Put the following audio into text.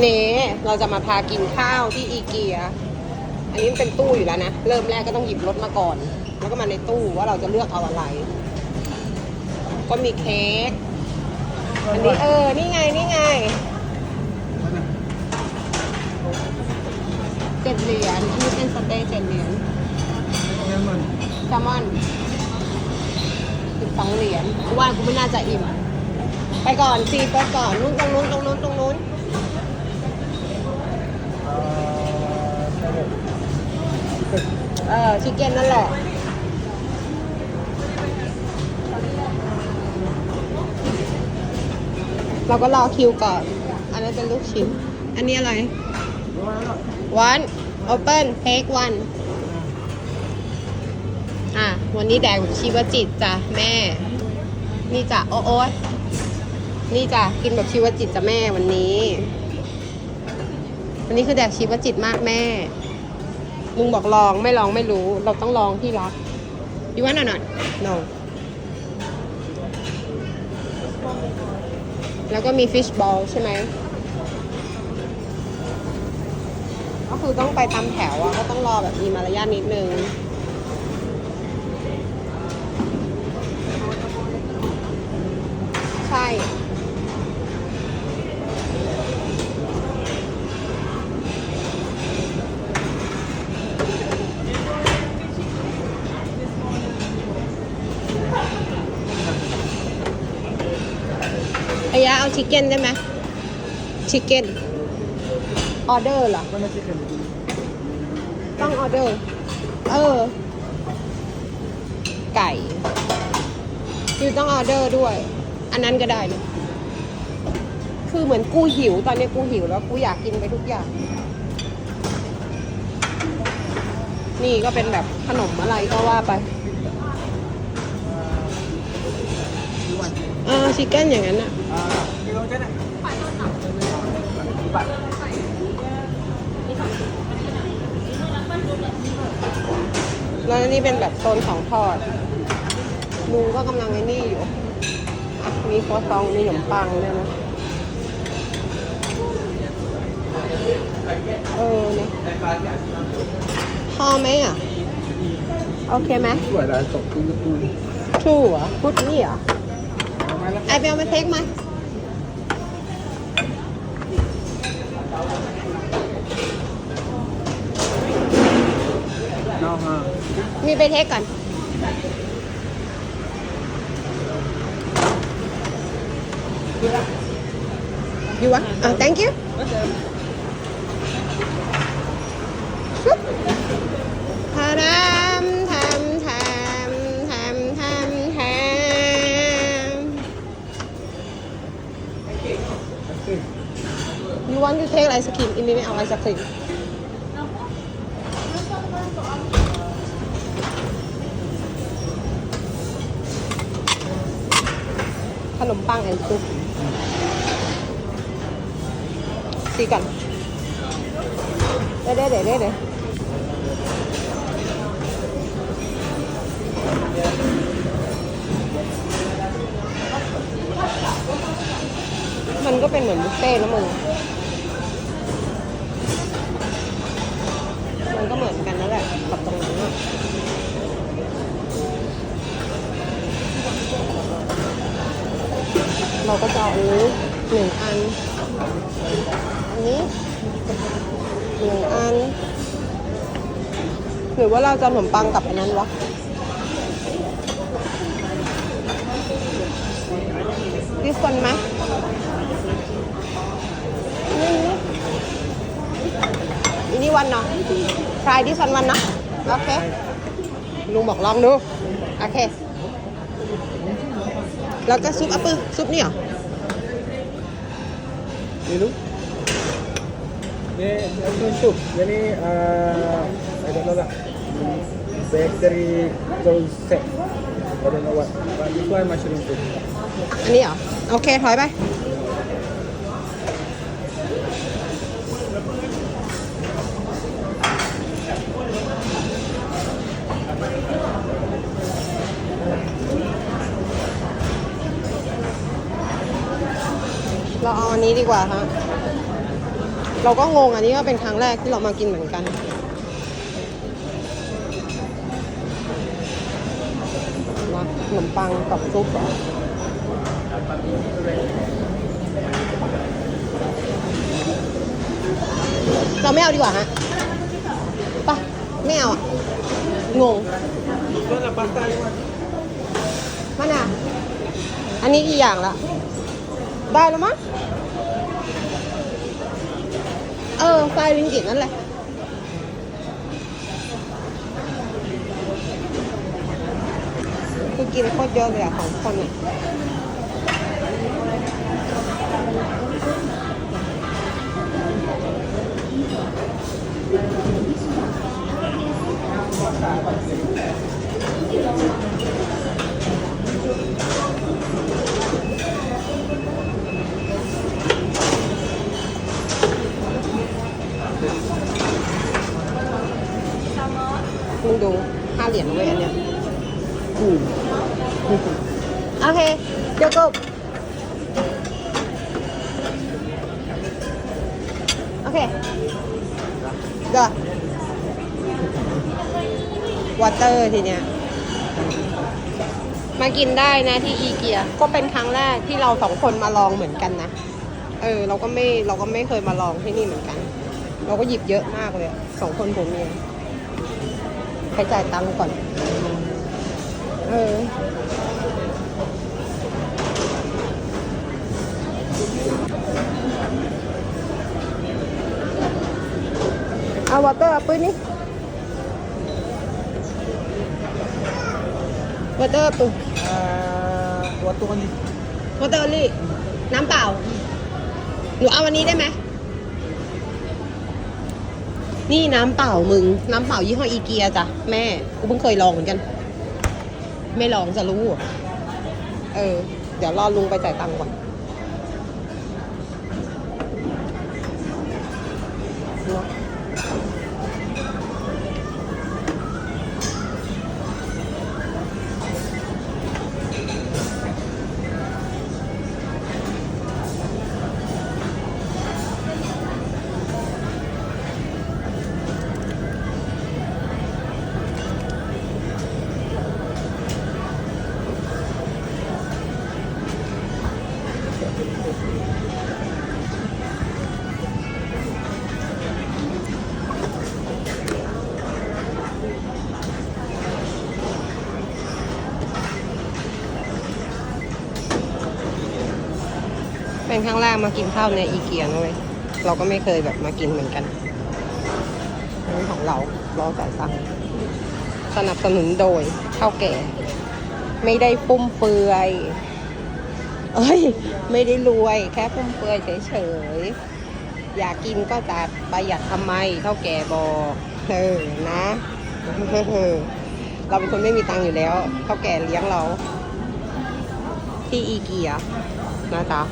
เนเราจะมาพากินข้าวที่อีเกีย อันนี้เป็นตู้อยู่แล้วนะ เริ่มแรกก็ต้องหยิบรถมาก่อน แล้วก็มาในตู้ว่าเราจะเลือกเอาอะไร ก็มีเค้ก อันนี้เออ นี่ไง นี่ไงเจ็ดเหรียญนนี้เป็นสเต็กเจ็ดเหรียญแซลมอนสิบสองเหรียญว่ากูไม่น่าจะอิ่ม ไปก่อนซีไปก่อน นู้นตรงนู้นตรงนู้นตรงนู้น เออชิคเก้นนั่นแหละเราก็รอคิวก่อน อันนั้นเป็นลูกชิ้น อันนี้อะไร one open take one อะ วันนี้แดกชีวจิตจ้ะแม่ นี่จ้ะโอ้โอ๊ยนี่จ้ะกินแบบชีวจิตจ้ะแม่วันนี้ วันนี้คือแดกชีวจิตมากแม่ ลุงบอกลองไม่ลองไม่รู้ เราต้องลองที่รัก you want or not no แล้วก็มีฟิชบอลใช่ไหม ก็คือต้องไปตามแถวอะก็ต้องรอแบบมีมารยาทนิดนึง เอาชิคเก้นได้ไหมชิคเก้นออเดอร์เหรอต้องออเดอร์ เออ ไก่คือต้องออเดอร์ด้วย อันนั้นก็ได้นะคือเหมือนกูหิว ตอนนี้กูหิวแล้วกูอยากกินไปทุกอย่าง นี่ก็เป็นแบบขนมอะไรก็ว่าไป เออชิคเก้นอย่างนั้นอะแล้วนี่เป็นแบบโซนของทอดลุงก็กำลังไอ้นี่อยู่ มีครัวซอง มีขนมปังด้วยนะ เออเนี่ยพอไหมอะ โอเคไหมสวยแล้วตกตุ้งตุ้งชูเหรอพุดนี่เหรอ ไอไปเอามาเทคมานอกฮะมีไปเทคก่อน you want อ่า thank you you want to take ice cream อินนี้ไม่เอาไอศครีม ขนมปังแอนซุปซีกันเด้เด้เด้เด้เด้ มันก็เป็นเหมือนบุฟเฟ่ต์นะมึง มันก็เหมือนกันนั่นแหละกับตรงนั้นอะเราก็จะเอาอันนี้หนึ่งอัน อันนี้หนึ่งอัน หรือว่าเราจะขนมปังกับอันนั้นวะ this one ไหม นี่นี่อันนี้วันเนาะ try this one วันเนาะโอเคลุงบอกลองดู โอเค แล้วก็ซุปอัปเปอร์ซุปนี่เหรอนี่ลูกนี่อันนี้ซุปนี่เอ่อ I don't know that bakery concept I don't know what but this one mushroom soup อันนี้เหรอ โอเค ถอยไป เราเอาอั นี้ดีกว่าฮะเราก็งงอันนี้ก็เป็นครั้งแรกที่เรามากินเหมือนกันนะขนมปังกับซุปเราไม่เอาดีกว่าฮะไปะไม่เอาอะ งง Mana pasta lima? มะนาวอันนี้กี่อย่างละ ได้แล้วมั้ง เออไฟลิงกิตนั่นแหละคือกินโคตรเยอะเลยอะของคนเนี่ยมึงดูียญเว้ยอันเนี้ย Hmm. โอเค เดี๋ยวกบโอเคเดอวอเตอร์ทีเนี้ยมากินได้นะที่อีเกีย ก็เป็นครั้งแรกที่เราสองคนมาลองเหมือนกันนะ เออ เราก็ไม่เราก็ไม่เคยมาลองที่นี่เหมือนกัน เราก็หยิบเยอะมากเลยสองคนผมเมีย ไปจ่ายตังค์ก่อน เออเอาวอเตอร์ปื้นนี่วอเตอร์ปื้น Ah, waktu kan di วอเตอร์ลี่ น้ำเปล่า หนูเอาวันนี้ได้ไหม นี่น้ำเปล่ามึง น้ำเปล่ายี่ห้ออีเกียจ้ะแม่ กูเพิ่งเคยลองเหมือนกัน ไม่ลองจะรู้ เออ เดี๋ยวรอลุงไปจ่ายตังค์ก่อน เป็นครั้งแรกมากินข้าวในอีเกียนะเว้ยเราก็ไม่เคยแบบมากินเหมือนกันนี่ของเราเรอจ่ายตังค์สนับสนุนโดยข้าวแก่ ไม่ได้ฟุ่มเฟือย เอ้ย ไม่ได้รวยแค่ฟุ่มเฟือยเฉยๆ อยากกินก็จะประหยัดทำไมเท่าแก่บอกเออนะเราเป็นคนไม่มีตังค์อยู่แล้วเท่าแก่เลี้ยงเรา ที่อีเกียนะจ๊ะ